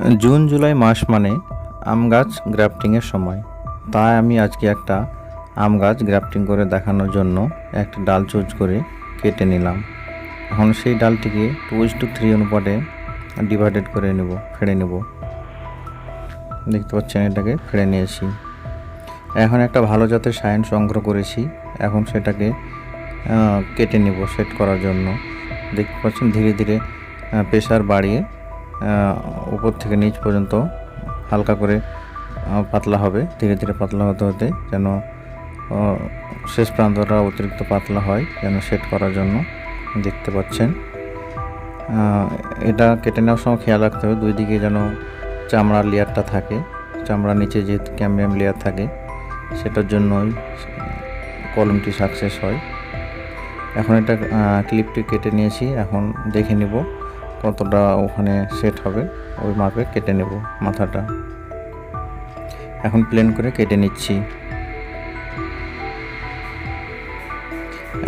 June, July মাস মানে আম গাছ গ্রাফটিংয়ের সময়। তাই আমি আজকে একটা আম গাছ গ্রাফটিং করে দেখানোর জন্য একটা ডাল চুজ করে কেটে নিলাম। এখন সেই ডালটিকে টু ইস টু থ্রি অনুপাতে ডিভাইডেড করে নেব, ফেড়ে নেব। দেখতে পাচ্ছেন, এটাকে ফেড়ে নিয়েছি। এখন একটা ভালো জাতের সায়ন সংগ্রহ করেছি। এখন সেটাকে কেটে নেব সেট করার জন্য। দেখতে পাচ্ছেন, ধীরে ধীরে প্রেশার বাড়িয়ে উপর থেকে নিচ পর্যন্ত হালকা করে পাতলা হবে, ধীরে ধীরে পাতলা হতে হতে যেন শেষ প্রান্তটা অতিরিক্ত পাতলা হয়, যেন সেট করার জন্য দেখতে পাচ্ছেন। এটা কেটে নেওয়ার সময় খেয়াল রাখতে হবে, দুই দিকে যেন চামড়ার লেয়ারটা থাকে। চামড়ার নিচে যেহেতু ক্যামবিয়াম লেয়ার থাকে, সেটার জন্যই কলমটি সাকসেস হয়। এখন এটা ক্লিপটি কেটে নিয়েছি, এখন দেখে নিব। কতটা ওখানে সেট হবে, ওই মাপে কেটে নেব মাথাটা। এখন প্লেন করে কেটে নিচ্ছি।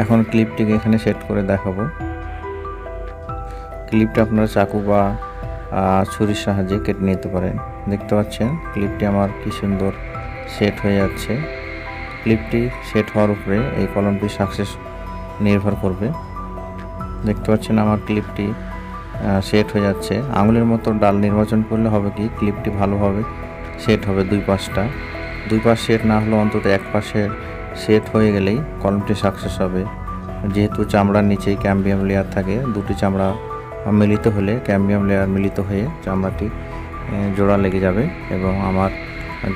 এখন ক্লিপটিকে এখানে সেট করে দেখাবো। ক্লিপটা আপনারা চাকু বা ছুরির সাহায্যে কেটে নিতে পারেন। দেখতে পাচ্ছেন ক্লিপটি আমার কি সুন্দর সেট হয়ে যাচ্ছে। ক্লিপটি সেট হওয়ার উপরে এই কলমটি সাকসেস নির্ভর করবে। দেখতে পাচ্ছেন আমার ক্লিপটি সেট হয়ে যাচ্ছে। আঙুলের মতো ডাল নির্বাচন করলে হবে কি? ক্লিপটি ভালোভাবে সেট হবে দুই পাশটা। দুই পাশ সেট না হলে অন্তত এক পাশে সেট হয়ে গেলেই কলমটি সাকসেস হবে। যেহেতু চামড়ার নিচেই ক্যাম্বিয়াম লেয়ার থাকে, দুটি চামড়া মিলিত হলে ক্যাম্বিয়াম লেয়ার মিলিত হয়ে চামড়াটি জোড়া লেগে যাবে এবং আমার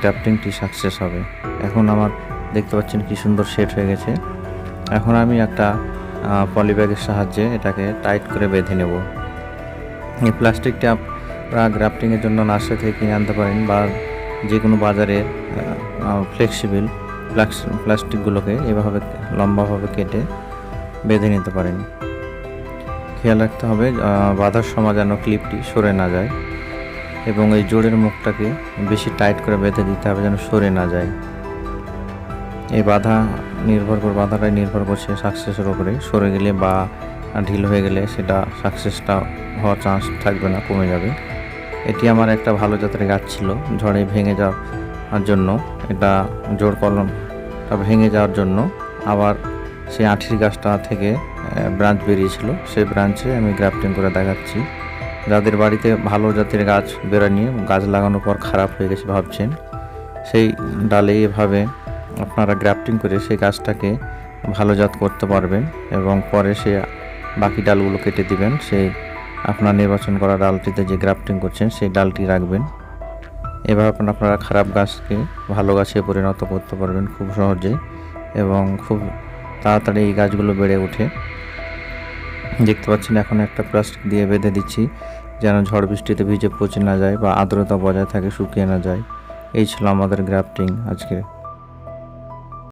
গ্রাফটিংটি সাকসেস হবে। এখন আমার দেখতে পাচ্ছেন কি সুন্দর সেট হয়ে গেছে। এখন আমি একটা পলিব্যাগের সাহায্যে এটাকে টাইট করে বেঁধে নেব। এই প্লাস্টিকটা আপনারা গ্রাফটিংয়ের জন্য নার্সারি থেকে কিনে আনতে পারেন বা যে কোনো বাজারে ফ্লেক্সিবল প্লাস্টিকগুলোকে এভাবে লম্বাভাবে কেটে বেঁধে নিতে পারেন। খেয়াল রাখতে হবে বাঁধার সময় যেন ক্লিপটি সরে না যায় এবং এই জোড়ের মুখটাকে বেশি টাইট করে বেঁধে দিতে হবে যেন সরে না যায়। এই বাধা নির্ভর করে, বাধাটাই নির্ভর করছে সাকসেসের উপরে। সরে গেলে বা ঢিল হয়ে গেলে সেটা সাকসেসটা হওয়ার চান্স থাকবে না, কমে যাবে। এটি আমার একটা ভালো জাতের গাছ ছিল, ঝড়ে ভেঙে যাওয়ার জন্য, এটা জোর কলমটা ভেঙে যাওয়ার জন্য আবার সেই আঠির গাছটা থেকে ব্রাঞ্চ বেরিয়েছিল। সেই ব্রাঞ্চে আমি গ্রাফটিং করে দেখাচ্ছি। যাদের বাড়িতে ভালো জাতের গাছ বেরোয়নি, গাছ লাগানোর পর খারাপ হয়ে গেছে ভাবছেন, সেই ডালে এভাবে আপনারা গ্রাফটিং করে সেই গাছটাকে ভালো জাত করতে পারবেন এবং পরে সে বাকি ডালগুলো কেটে দিবেন। সেই আপনার নির্বাচন করা ডালটিতে যে গ্রাফটিং করছেন, সেই ডালটি রাখবেন। এভাবে আপনা- আপনারা খারাপ গাছকে ভালো গাছে পরিণত করতে পারবেন খুব সহজে এবং খুব তাড়াতাড়ি এই গাছগুলো বেড়ে ওঠে। দেখতে পাচ্ছেন এখন একটা প্লাস্টিক দিয়ে বেঁধে দিচ্ছি, যেন ঝড় বৃষ্টিতে ভিজে পচে না যায় বা আর্দ্রতা বজায় থাকে শুকিয়ে না যায়। এই ছিল আমাদের গ্রাফটিং আজকে।